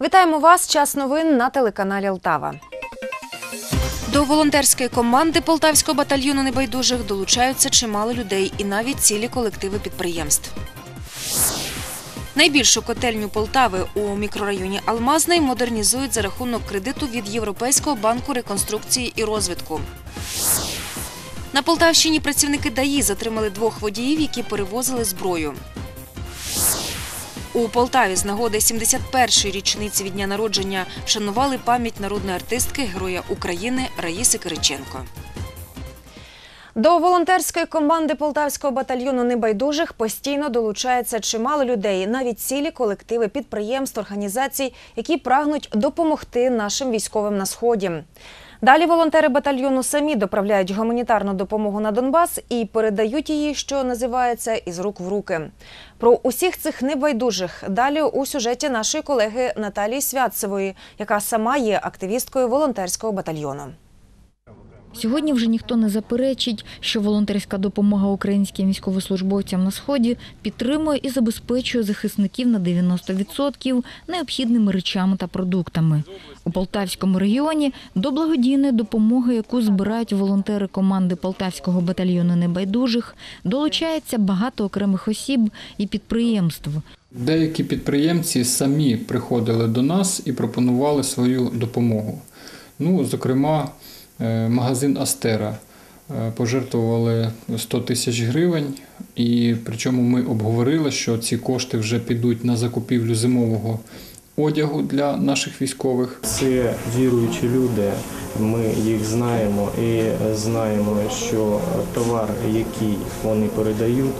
Вітаємо вас. Час новин на телеканалі Лтава. До волонтерської команди полтавського батальйону небайдужих долучаються чимало людей і навіть цілі колективи підприємств. Найбільшу котельню Полтави у мікрорайоні Алмазний модернізують за рахунок кредиту від Європейського банку реконструкції і розвитку. На Полтавщині працівники ДАІ затримали двох водіїв, які перевозили зброю. У Полтаві з нагоди 71-ї річниці від дня народження вшанували пам'ять народної артистки Героя України Раїси Кириченко. До волонтерської команди полтавського батальйону небайдужих постійно долучається чимало людей, навіть цілі колективи підприємств, організацій, які прагнуть допомогти нашим військовим на сході. Далі волонтери батальйону самі доправляють гуманітарну допомогу на Донбас і передають її, що називається, із рук в руки. Про усіх цих небайдужих далі у сюжеті нашої колеги Наталії Святцевої, яка сама є активісткою волонтерського батальйону. Сьогодні вже ніхто не заперечить, що волонтерська допомога українським військовослужбовцям на сході підтримує і забезпечує захисників на 90% необхідними речами та продуктами. У Полтавському регіоні до благодійної допомоги, яку збирають волонтери команди Полтавського батальйону небайдужих, долучається багато окремих осіб і підприємств. Деякі підприємці самі приходили до нас і пропонували свою допомогу. Ну, зокрема, магазин Астера е, пожертвували 100 тисяч гривень, і причому ми обговорили, що ці кошти вже підуть на закупівлю зимового одягу для наших військових. Це віруючі люди. Ми їх знаємо і знаємо, що товар, який вони передають,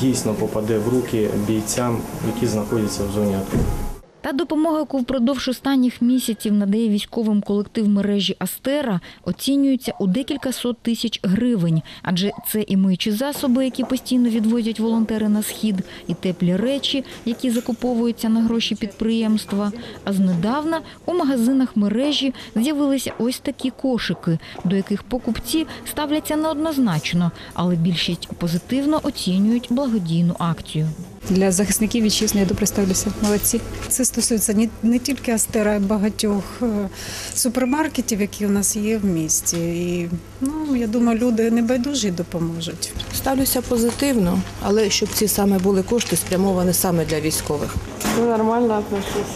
дійсно попаде в руки бійцям, які знаходяться в зоні АТО. Та допомога, яку впродовж останніх місяців надає військовим колектив мережі Астера, оцінюється у декілька сот тисяч гривень. Адже це і миючі засоби, які постійно відвозять волонтери на схід, і теплі речі, які закуповуються на гроші підприємства. А знедавна у магазинах мережі з'явилися ось такі кошики, до яких покупці ставляться неоднозначно, але більшість позитивно оцінюють благодійну акцію. Для захисників вітчизни я добре ставлюся. Молодці. Це стосується не, не тільки Астера, а й багатьох е, супермаркетів, які у нас є в місті. І ну я думаю, люди небайдужі допоможуть. Ставлюся позитивно, але щоб ці саме були кошти спрямовані саме для військових. Ну, нормально отношусь.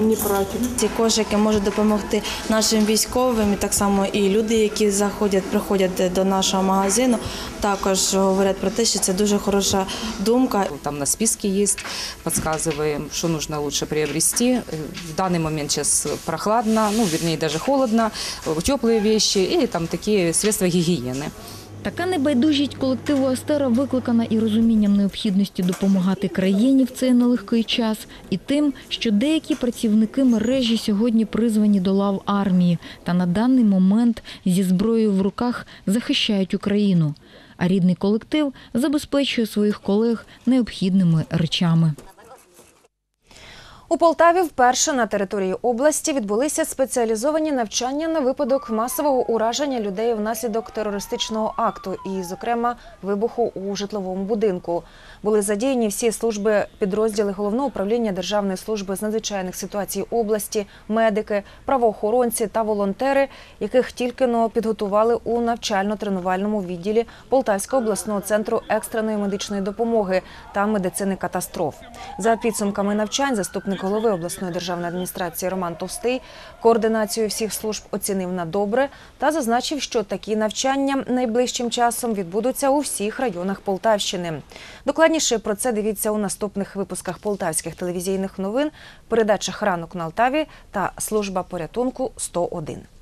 Не проти. Ці кошики можуть допомогти нашим військовим, і так само і люди, які заходять, приходять до нашого магазину, також говорять про те, що це дуже хороша думка. Там на списке есть, подсказываем, что нужно лучше приобрести. Э, В данный момент сейчас прохладно, ну, вернее, даже холодно, э, теплые вещи или там такие средства гигиены. Така небайдужість колективу Астера викликана і розумінням необхідності допомагати країні в цей нелегкий час, і тим, що деякі працівники мережі сьогодні призвані до лав армії та на даний момент зі зброєю в руках захищають Україну. А рідний колектив забезпечує своїх колег необхідними речами. У Полтаві вперше на території області відбулися спеціалізовані навчання на випадок масового ураження людей внаслідок терористичного акту, і, зокрема, вибуху у житловому будинку. Були задіяні всі служби підрозділи головного управління Державної служби з надзвичайних ситуацій області, медики, правоохоронці та волонтери, яких тільки но підготували у навчально-тренувальному відділі Полтавського обласного центру екстреної медичної допомоги та медицини катастроф. За підсумками навчань, заступник голови обласної державної адміністрації Роман Товстий координацію всіх служб оцінив на добре та зазначив, що такі навчання найближчим часом відбудуться у всіх районах Полтавщини. Докладніше про це дивіться у наступних випусках полтавських телевізійних новин, передачах ранок на Алтаві та служба порятунку 101.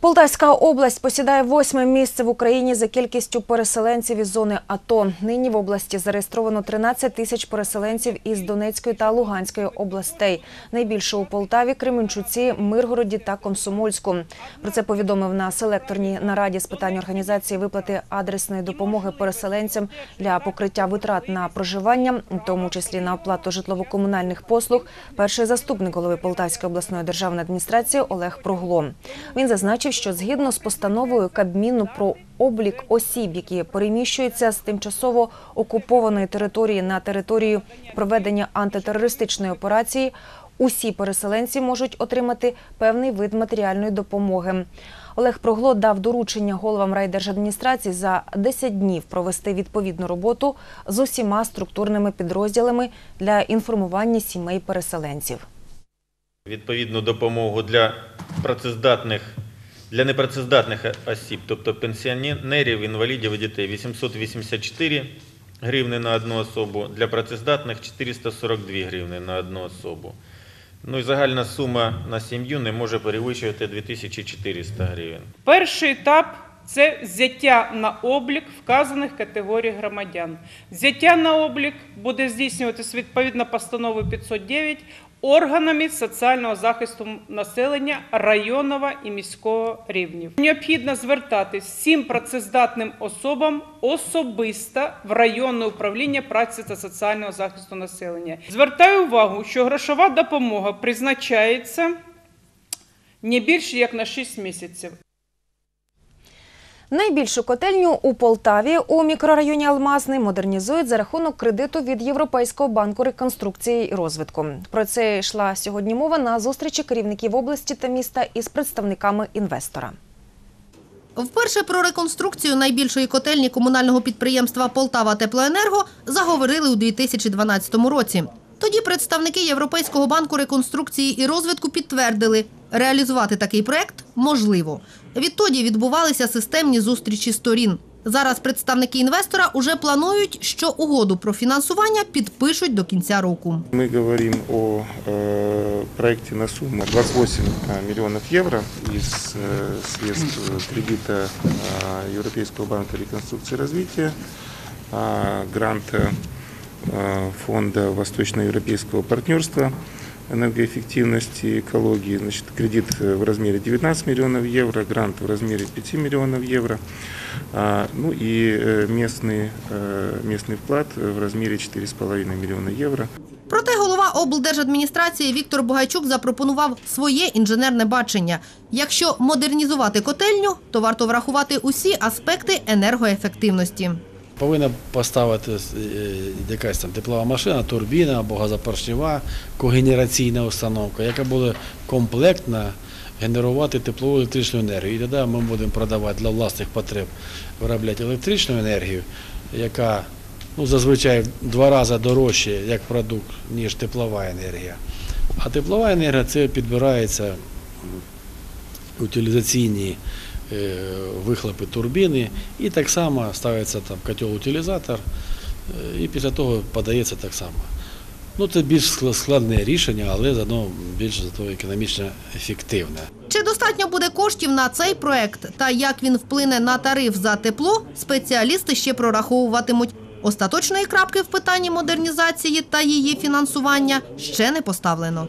Полтавська область посідає восьме місце в Україні за кількістю переселенців із зони АТО. Нині в області зареєстровано 13 тисяч переселенців із Донецької та Луганської областей. Найбільше у Полтаві, Кременчуці, Миргороді та Комсомольську. Про це повідомив на селекторній нараді з питань організації виплати адресної допомоги переселенцям для покриття витрат на проживання, у тому числі на оплату житлово-комунальних послуг. Перший заступник голови Полтавської обласної державної адміністрації Олег Прогло. Він зазначив, що згідно з постановою Кабміну про облік осіб, які переміщуються з тимчасово окупованої території на територію проведення антитерористичної операції, усі переселенці можуть отримати певний вид матеріальної допомоги. Олег Прогло дав доручення головам райдержадміністрації за 10 днів провести відповідну роботу з усіма структурними підрозділами для інформування сімей переселенців. відповідну допомогу для працездатних для непрацездатних осіб, тобто пенсіонерів, інвалідів і дітей 884 гривни на одну особу, для працездатних 442 гривни на одну особу. Ну і загальна сума на сім'ю не може перевищувати 2400 гривень. Перший етап це взяття на облік вказаних категорій громадян. Взяття на облік буде здійснюватися відповідно постанови 509 органами соціального захисту населення районного і міського рівнів. Необхідно звертатись всім працездатним особам особисто в районне управління праці та соціального захисту населення. Звертаю увагу, що грошова допомога призначається не більше як на 6 місяців. Найбільшу котельню у Полтаві у мікрорайоні Алмазний модернізують за рахунок кредиту від Європейського банку реконструкції і розвитку. Про це йшла сьогодні мова на зустрічі керівників області та міста із представниками інвестора. Вперше про реконструкцію найбільшої котельні комунального підприємства Полтава Теплоенерго заговорили у 2012 році. Тоді представники Європейського банку реконструкції і розвитку підтвердили, реалізувати такий проект можливо. Відтоді відбувалися системні зустрічі сторін. Зараз представники інвестора уже планують, що угоду про фінансування підпишуть до кінця року. Мы говорим о э, проекте на сумму 28 э, миллионов евро из э, средств кредита э, Европейского банка реконструкции и развития, э, гранта э, Фонда Восточноевропейского партнерства энергоэффективности и экологии. Значит, кредит э, в размере 19 миллионов евро, грант в размере 5 миллионов евро, а, ну и э, местный, э, местный вклад в размере 4,5 миллиона евро. Проте голова облдержадміністрації Віктор Бугайчук запропонував своє інженерне бачення. Якщо модернізувати котельню, то варто врахувати усі аспекти енергоефективності. Повинна поставити е, якась там теплова машина, турбіна або газопоршнева, когенераційна установка, яка буде комплектна генерувати теплову електричну енергію. І тоді ми будемо продавати для власних потреб, виробляти електричну енергію, яка ну, зазвичай в два рази дорожче як продукт, ніж теплова енергія. А теплова енергія це підбирається утилізаційні вихлопи турбіни, і так само ставиться там котел-утилізатор, е, і після того подається так само. Ну, це більш складне рішення, але заодно більш зато економічно ефективне. Чи достатньо буде коштів на цей проект та як він вплине на тариф за тепло, спеціалісти ще прораховуватимуть. Остаточної крапки в питанні модернізації та її фінансування ще не поставлено.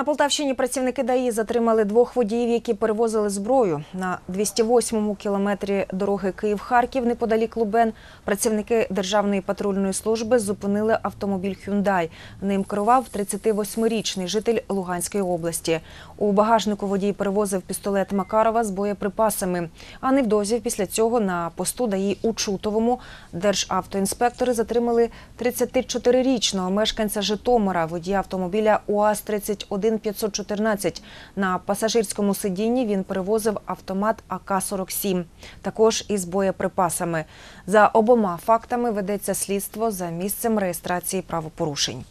На Полтавщині працівники ДАІ затримали двох водіїв, які перевозили зброю. На 208-му кілометрі дороги Київ-Харків неподалік Лубен працівники Державної патрульної служби зупинили автомобіль «Хюндай». Ним керував 38-річний житель Луганської області. У багажнику водій перевозив пістолет Макарова з боєприпасами. А невдовзі після цього на посту ДАІ у Чутовому державтоінспектори затримали 34-річного мешканця Житомира, водія автомобіля УАЗ-31 514. На пасажирському сидінні він перевозив автомат АК-47, також із боєприпасами. За обома фактами ведеться слідство за місцем реєстрації правопорушень.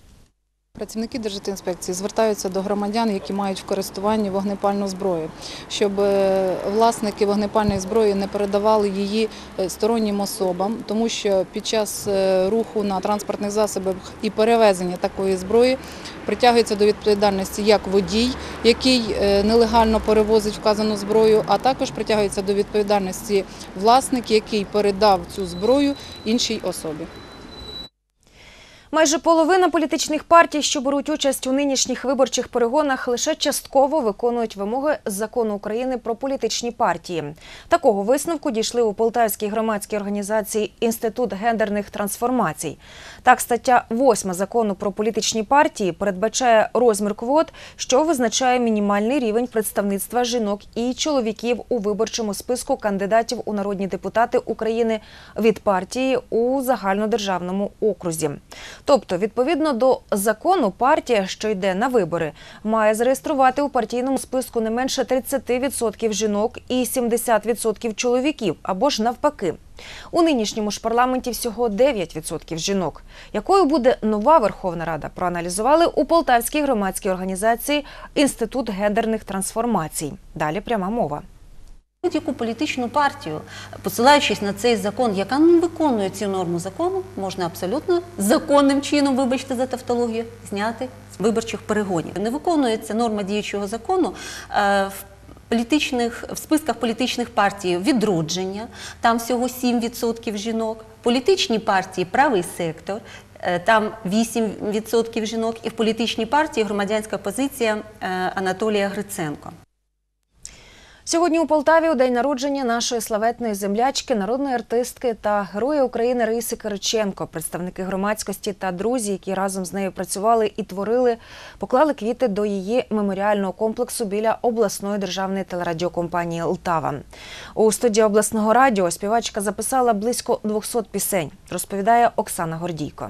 Працівники Держінспекції звертаються до громадян, які мають в користуванні вогнепальну зброю, щоб е, власники вогнепальної зброї не передавали її е, стороннім особам, тому що під час е, руху на транспортних засобах і перевезення такої зброї притягується до відповідальності як водій, який нелегально перевозить вказану зброю, а також притягується до відповідальності власник, який передав цю зброю іншій особі. Майже половина політичних партій, що беруть участь у нинішніх виборчих перегонах, лише частково виконують вимоги закону України про політичні партії. Такого висновку дійшли у Полтавській громадській організації Інститут гендерних трансформацій. Так, стаття 8 закону про політичні партії передбачає розмір квот, що визначає мінімальний рівень представництва жінок і чоловіків у виборчому списку кандидатів у народні депутати України від партії у загальнодержавному окрузі. Тобто, відповідно до закону, партія, що йде на вибори, має зареєструвати у партійному списку не менше 30% жінок і 70% чоловіків, або ж навпаки. У нинішньому ж парламенті всього 9% жінок. Якою буде нова Верховна Рада, проаналізували у Полтавській громадській організації Інститут гендерних трансформацій. Далі пряма мова. Будь-яку політичну партію, посилаючись на цей закон, яка не виконує цю норму закону, можна абсолютно законним чином, вибачте за тавтологію, зняти з виборчих перегонів. Не виконується норма діючого закону. е, в Політичних в списках політичних партій відродження, там всього 7% жінок. Політичні партії правий сектор, е, там 8% жінок, і в політичній партії громадянська позиція е, Анатолія Гриценко. Сьогодні у Полтаві у день народження нашої славетної землячки, народної артистки та героя України Раїси Кириченко. Представники громадськості та друзі, які разом з нею працювали і творили, поклали квіти до її меморіального комплексу біля обласної державної телерадіокомпанії Лтава. У студії обласного радіо співачка записала близько 200 пісень, розповідає Оксана Гордійко.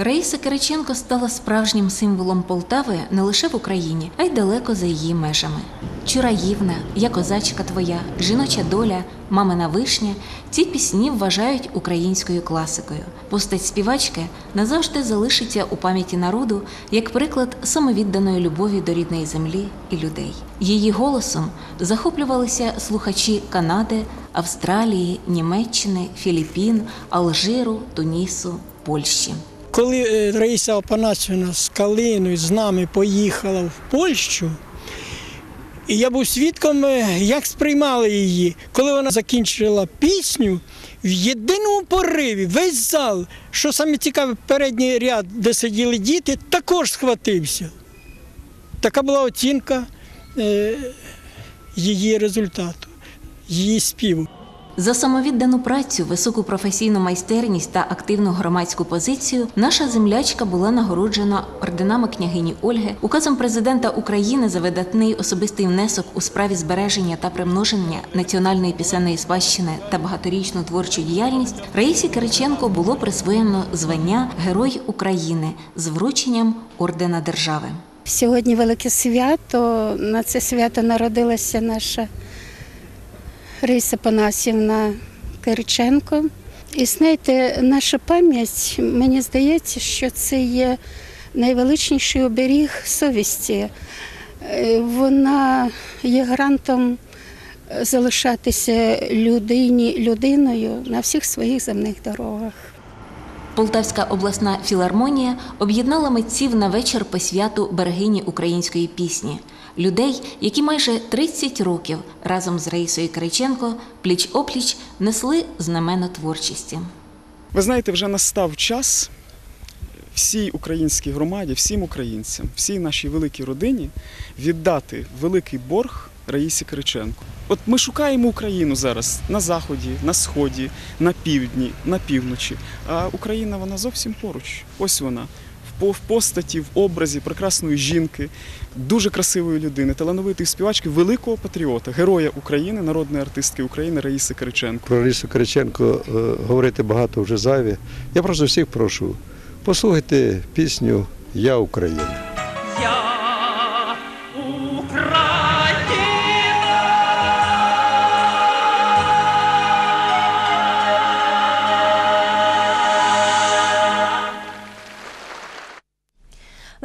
Раїса Кириченко стала справжнім символом Полтави не лише в Україні, а й далеко за її межами. Чураївна, я козачка твоя, жіноча доля, мамина вишня. Ці пісні вважають українською класикою. Постать співачки назавжди залишиться у пам'яті народу як приклад самовідданої любові до рідної землі і людей. Її голосом захоплювалися слухачі Канади, Австралії, Німеччини, Філіппін, Алжиру, Тунісу, Польщі. Коли е, Раїса Опанасівна з Калиною з нами поїхала в Польщу, і я був свідком, е, як сприймали її. Коли вона закінчила пісню, в єдиному пориві весь зал, що саме цікаве, передній ряд, де сиділи діти, також схватився. Така була оцінка е, її результату, її співу. За самовіддану працю, високу професійну майстерність та активну громадську позицію наша землячка була нагороджена орденами княгині Ольги, указом президента України за видатний особистий внесок у справі збереження та примноження національної пісенної спадщини та багаторічну творчу діяльність. Раїсі Кириченко було присвоєно звання Герой України з врученням ордена держави. Сьогодні велике свято. На це свято народилася наша Риса Панасівна Кириченко. І знаєте, наша пам'ять, мені здається, що це є найвеличніший оберіг совісті. Е, Вона є грантом залишатися людині, людиною на всіх своїх земних дорогах. Полтавська обласна філармонія об'єднала митців на вечір по святу берегині української пісні. Людей, які майже 30 років разом з Раїсою Кириченко пліч-опліч несли знамено творчості. Ви знаєте, вже настав час всій українській громаді, всім українцям, всій нашій великій родині віддати великий борг Раїсі Кириченко. От ми шукаємо Україну зараз на заході, на сході, на півдні, на півночі. А Україна вона зовсім поруч. Ось вона. В постаті, в образі прекрасної жінки, дуже красивої людини, талановитої співачки, великого патріота, героя України, народної артистки України Раїси Кириченко. Про Раїсу Кириченко е, говорити багато вже зайві. Я просто всіх прошу, послухайте пісню Я Україна.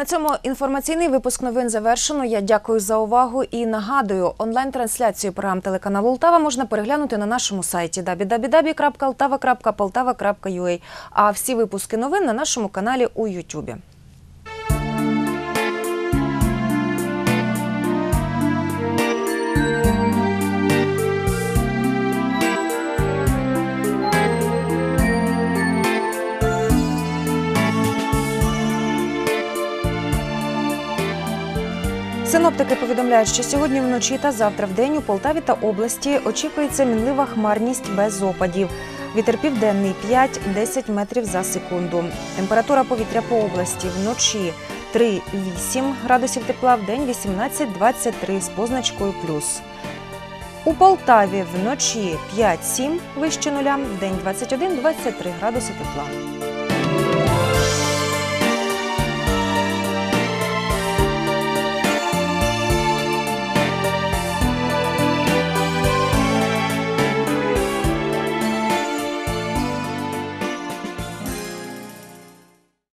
На цьому інформаційний випуск новин завершено. Я дякую за увагу і нагадую, онлайн-трансляцію програм телеканалу Лтава можна переглянути на нашому сайті www.ltava.poltava.ua. а всі випуски новин на нашому каналі у Ютубі. Повідомляють, що сьогодні вночі та завтра вдень у Полтаві та області очікується мінлива хмарність без опадів. Вітер південний 5-10 метрів за секунду. Температура повітря по області вночі 3-8 градусів тепла, вдень 18-23 з позначкою плюс. У Полтаві вночі 5-7 вище нуля, вдень 21-23 градуси тепла.